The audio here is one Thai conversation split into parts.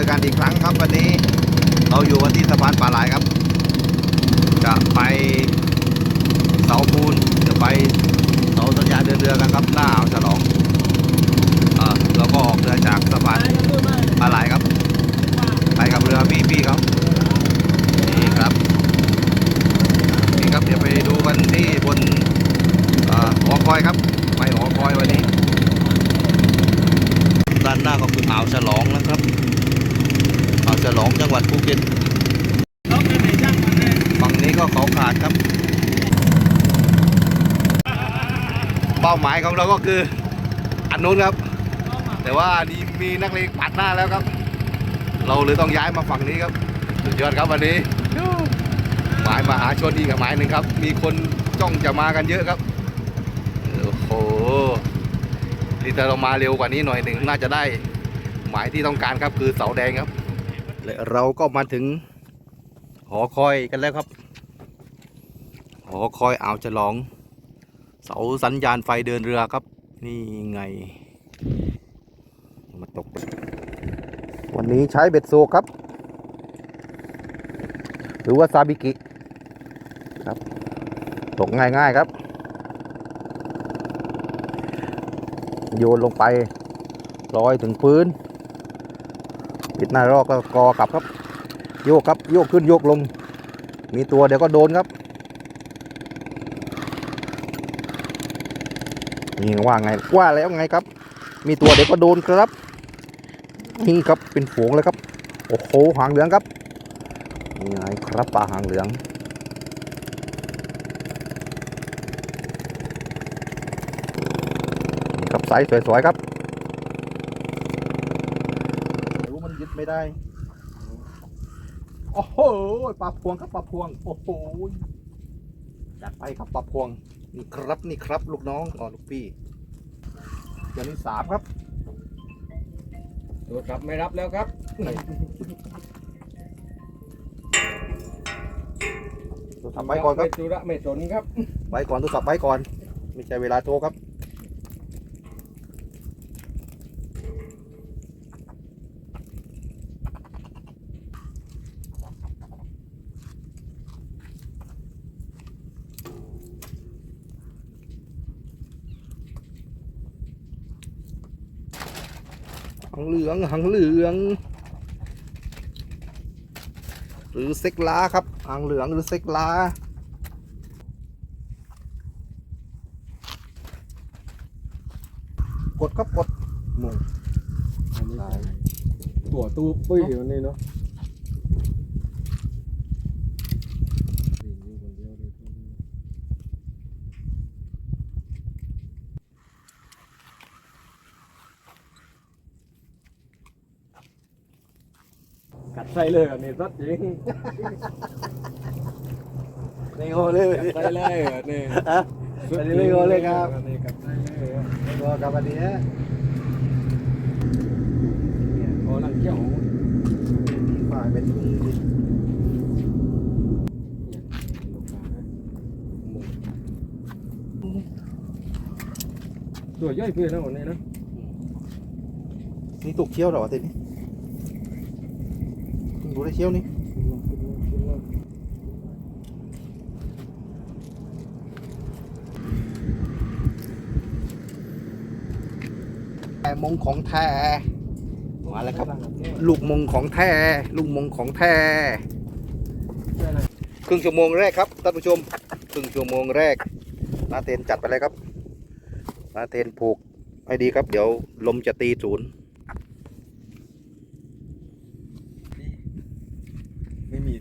อกันอีกครั้งครับวันนี้ เราอยู่กันที่สะพานป่าหลายครับ จะไปเสาปูนจะไปเสาสัญญาเดินเรือกันครับ หน้าอ่าวฉลองเออเราก็ออกเรือจากสะพานป่าหลายครับ ไปกับเรือพี่พี่ครับนี่ครับนี่ครับเดี๋ยวไปดูกันที่บนเอ่อหอคอยครับไปหอคอยวันนี้ ด้านหน้าก็คืออ่าวฉลองนะครับอ่าวฉลองจังหวัดภูเก็ตฝั่งนี้ก็เขาขาดครับ เป้า หมายของเราก็คืออันนู้นครับ แต่ว่านี่มีนักเลงปัดหน้าแล้วครับ เราเลยต้องย้ายมาฝั่งนี้ครับสุดยอดครับวันนี้หมายมหาชนอีกหมายหนึ่งครับ มีคนจ้องจะมากันเยอะครับโอ้โหถ้าเรามาเร็วกว่านี้หน่อยหนึ่งน่าจะได้ หมายที่ต้องการครับคือเสาแดงครับเราก็มาถึงหอคอยกันแล้วครับ หอคอยอ่าวฉลอง เสาสัญญาณไฟเดินเรือครับ นี่ไง มาตก วันนี้ใช้เบ็ดโซครับ หรือว่าซาบิกิครับ ตกง่ายๆครับ โยนลงไปลอยถึงพื้น ปิดหน้ารอกก็กอกลับครับ โยกครับ โยกขึ้นโยกลง มีตัวเดี๋ยวก็โดนครับ นี่ว่าไงว่าแล้วไงครับ มีตัวเดี๋ยวก็โดนครับ นี่ครับเป็นฝูงเลยครับ โอ้โหหางเหลืองครับนี่ไงครับปลาหางเหลืองนี่ครับไซส์สวยๆครับรู้มันยึดไม่ได้ โอ้โหปลาพวงครับปลาพวง โอ้โห จัดไปครับปลาพวงนี่ครับนี่ครับ ลูกน้องอ๋อลูกพี่เดี๋ยวนี้สามครับตัวครับไม่รับแล้วครับตัวทำไว้ก่อนครับไม่ตุระไม่สนครับไว้ก่อนโทรศัพท์ไว้ก่อน ไม่ใช่เวลาโทรครับางเหลืองหางเหลือง หรือเซ็กลาครับหางเหลืองหรือเซ็กลากดครับกดหมุงตัวตู้ปุ้ยวันนี้เนาะ ส้เลยอันนี้สัดจริงไม่โง่เลยกัดไส้เลยอันนี้ฮะอันนี้ไม่โง่เลยครับอันนี้กัดไส้เลยอะไม่โง่กับอันนี้เนี่ยพอนั่งเกี่ยวของเนี่ยฝ่ายเป็นมือดิลูกค้านะหมูตัวย่อยเพื่อนนะวันนี้นะนี่ตุกเชี่ยวเหรอวะทีนี้เพิ่ง ดูได้เชี่ยวนี่แต่มงของแท้มาแล้วครับ ลูกมงของแท้ลูกมงของแท้ครึ่งชั่วโมงแรกครับท่านผู้ชมครึ่งชั่วโมงแรกนาเตนจัดไปเลยครับนาเตนผูกให้ดีครับ เดี๋ยวลมจะตีศูนย์ ไม่มี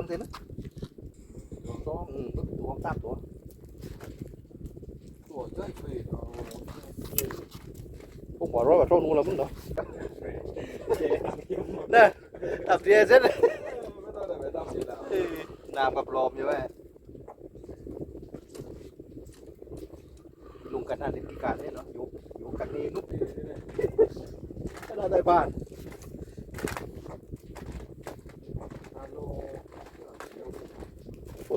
con thế đó con to ừ, bức tụi con tạp tụi tụi chơi về không bỏ rơi vào trong luôn là cũng đó nè tập ria rất làm gặp lòm như vậy. Lùng cả nan đến kỳ cả đấy nó yếu yếu cả ni núp. Đây đây bàn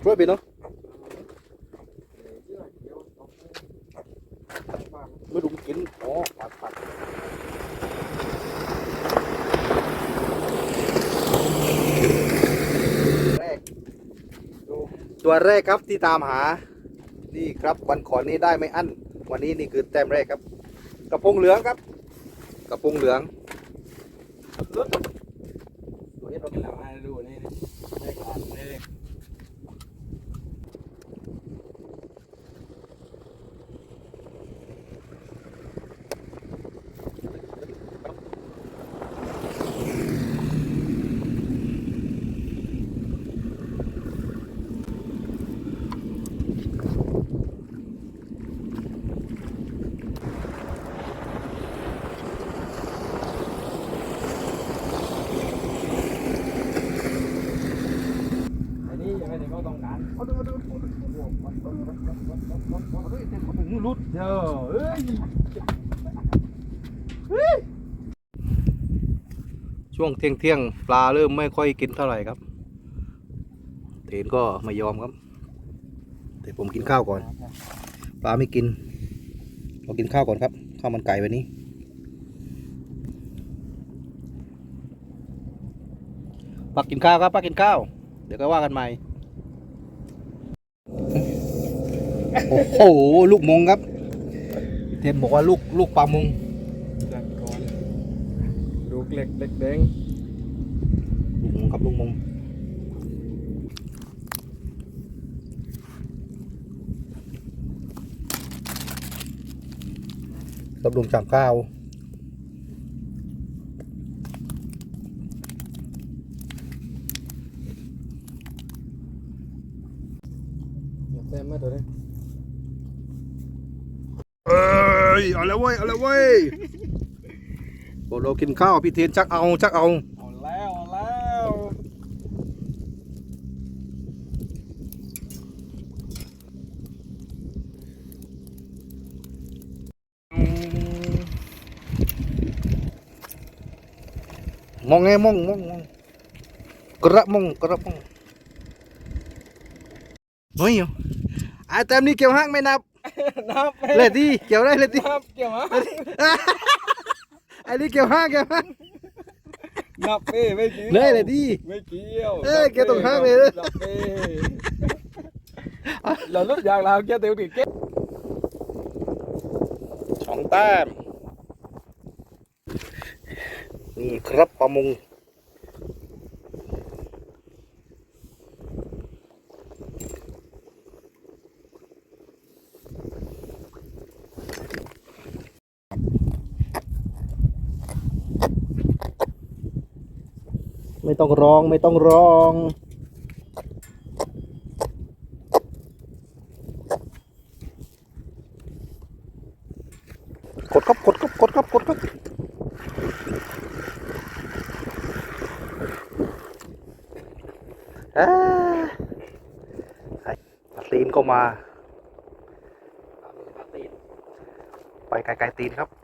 โอ้ช่วยไปเนาะไม่ลุงกินอ๋อปัดปัดตัวแรกครับที่ตามหา นี่ครับวันก่อนนี้ได้ไม่อั้น วันนี้นี่คือแต้มแรกครับ กระพงเหลืองครับ กระพงเหลือง ช่วงเที่ยงเที่ยงปลาเริ่มไม่ค่อยกินเท่าไหร่ครับเทนก็ไม่ยอมครับ แต่ผมกินข้าวก่อน ปลาไม่กินเรากินข้าวก่อนครับข้าวมันไก่วันนี้ปักกินข้าวครับปักกินข้าว เดี๋ยวก็ว่ากันใหม่ โอ้โหลูกมงครับ เทนบอกว่าลูกลูกปลามงจัดก่อนลูกเล็กเล็กแดงลูกมงครับลูกมงรับรวมจามข้าว อย่าแต้มมาตัวนี้ เอ้ยเอาแล้ วเว้ยเอาแล้วเว้ยบอกเรากินข้าวพี่เทียนชักเอาชักเอาเอาแล้วเอาแล้วมองไงมองมองมองกระมองกระมองเฮ้ยไอ้แต้มนี่เกี่ยวห้างไม่นับ นับเลยดีเกี่ยวได้เลยดีนับเกี่ยวมะไอ้นี่เกี่ยวห้างเกี่ยวห้างนับเป้ไม่เกี่ยวเลยเลยดีไม่เกี่ยวเอ้ยแกตรงข้างเลยนะนับเป้เราลดยางเราแกเตียวติดเก็บสองแต้มนี่ครับปลามง ไม่ต้องร้องไม่ต้องร้อง กดครับกดครับกดครับกดครับอ่าไอตีนก็มา ไปไกลๆตีนครับ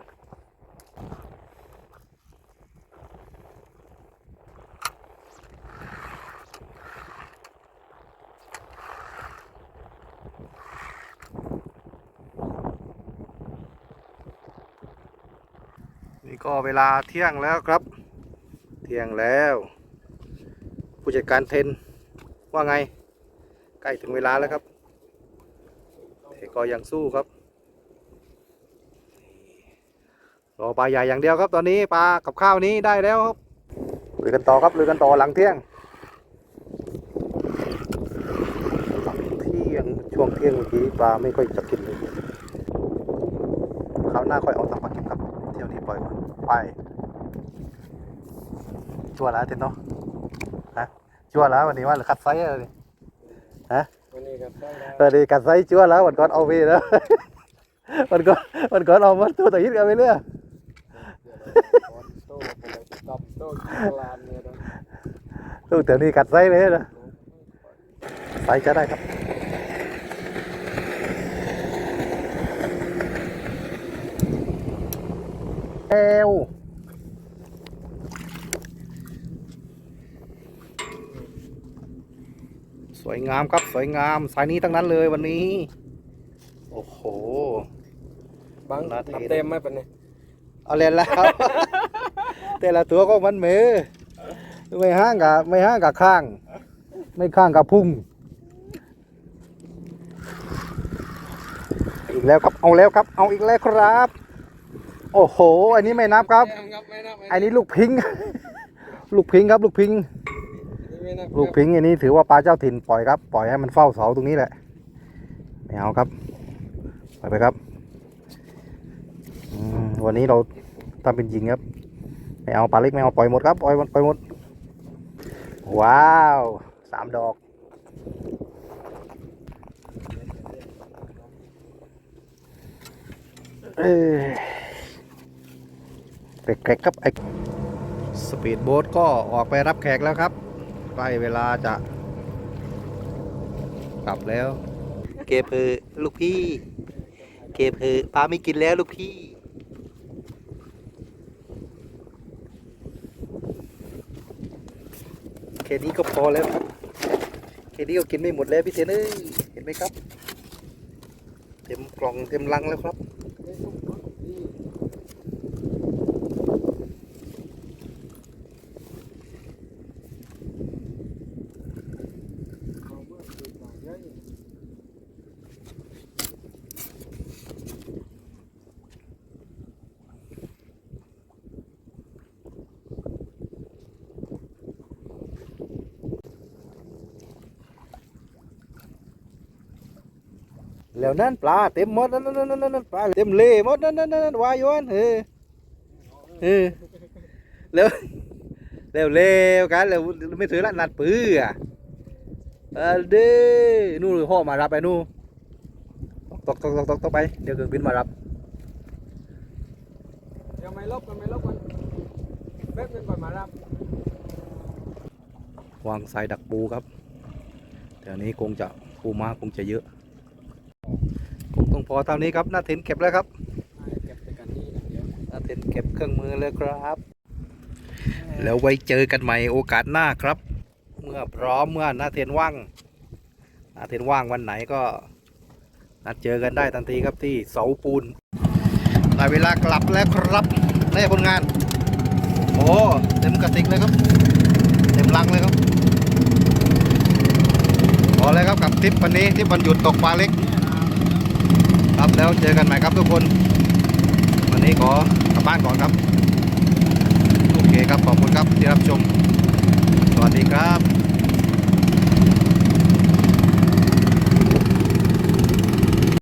นี่ก็เวลาเที่ยงแล้วครับ เที่ยงแล้ว ผู้จัดการเทนว่าไง ใกล้ถึงเวลาแล้วครับแต่ก็ยังสู้ครับรอปลาใหญ่อย่างเดียวครับตอนนี้ปลากับข้าวนี้ได้แล้วครับลุยกันต่อครับลุยกันต่อหลังเที่ยงเที่ยงช่วงเที่ยงเมื่อกี้ปลาไม่ค่อยจะกินเลยคราวหน้าค่อยเอาตังปลากินครั บ่อยไปชัวร์แล้วเทนเนาะฮะชัวร์แล้ววันนี้ว่าหรือคัดไซส์อะไรนี่วันนี้ครับได้แล้วเออดีคัดไซส์ชัวร์แล้ววันก่อนเอาไปแล้ววันก่อนวันก่อนเอามาตัวต่อยิดกันไปเรื่อยต้ไปเลยตบโต้ลานเนี่กเดี๋ยวนี้กัดไส้เลยนะไส้จะได้ครับ เอว สวยงามครับสวยงาม สายนี้ทั้งนั้นเลยวันนี้ โอ้โหบังนาทีทำเต็มไหมเป็นเนี่ยเอาเล่นแล้ว แต่ละตัวก็มันเหมือไม่ห้างกับไม่ห้างกับข้าง ไม่ข้างกับพุ่งอีกแล้วครับเอาแล้วครับ เอาอีกแล้วครับ โอ้โห อันนี้ไม่นับครับครับไม่นับไม่อันนี้ลูกพิงลูกพิงครับ ลูกพิงไม่นับลูกพิงอันนี้ถือว่าปลาเจ้าถิ่นปล่อยครับ ปล่อยให้มันเฝ้าเสาตรงนี้แหละ ไม่เอาครับ ปล่อยไปครับอืมวันนี้เราทำเป็นยิงครับ ไม่เอาปลาเล็กไม่เอาปล่อยหมดครับ ปล่อยหมดปล่อยหมด ว้าวสามดอก เอ้ย เกร็กๆครับไอ้สปีดโบ๊ทก็ออกไปรับแขกแล้วครับใกล้เวลาจะ กลับแล้ว เก็บเพอลูกพี่ เก็บเพอปลาไม่กินแล้วลูกพี่แค่นี้ก็พอแล้วครับแค่นี้ก็กินไม่หมดแล้วพี่เทนเอ้ยเห็นไหมครับ เต็มกล่องเต็มลังแล้วครับ แล้วนั่นปลาเต็มหมดนั่นนั่นนั่นนั่นปลาเต็มเล่หมดนั่นนั่นนั่นวายย้อนเออเออแล้วแล้วเร็วกันแล้วไม่ถือละนัดปื้ออะเออเด้นู่นพ่อมารับไปนู่นตกตกตกตกตกไปเดี๋ยวเครื่องบินมารับเดี๋ยวไม่ลบกันไม่ลบกันเบ็ดเป็นก่อนมารับวางสายดักปูครับแถวนี้คงจะปูม้าคงจะเยอะ พอเท่านี้ครับหน้าเทนเก็บแล้วครับเก็บไปกันนี่นะเดี๋ยวหน้าเทนเก็บเครื่องมือแล้วครับ แล้วไว้เจอกันใหม่โอกาสหน้าครับ เมื่อพร้อมเมื่อหน้าเทนว่างหน้าเทนว่างวันไหนก็นัดเจอกันได้ทันทีครับที่เสาปูนได้เวลากลับแล้วครับแน่ผลงาน โอ้เต็มกระติกเลยครับ เต็มลังเลยครับพอแล้วครับกับทริปวันนี้ที่วันหยุดตกปลาเล็ก ครับแล้วเจอกันใหม่ครับทุกคน วันนี้ขอกลับบ้านก่อนครับ โอเคครับขอบคุณครับที่รับชม สวัสดีครับ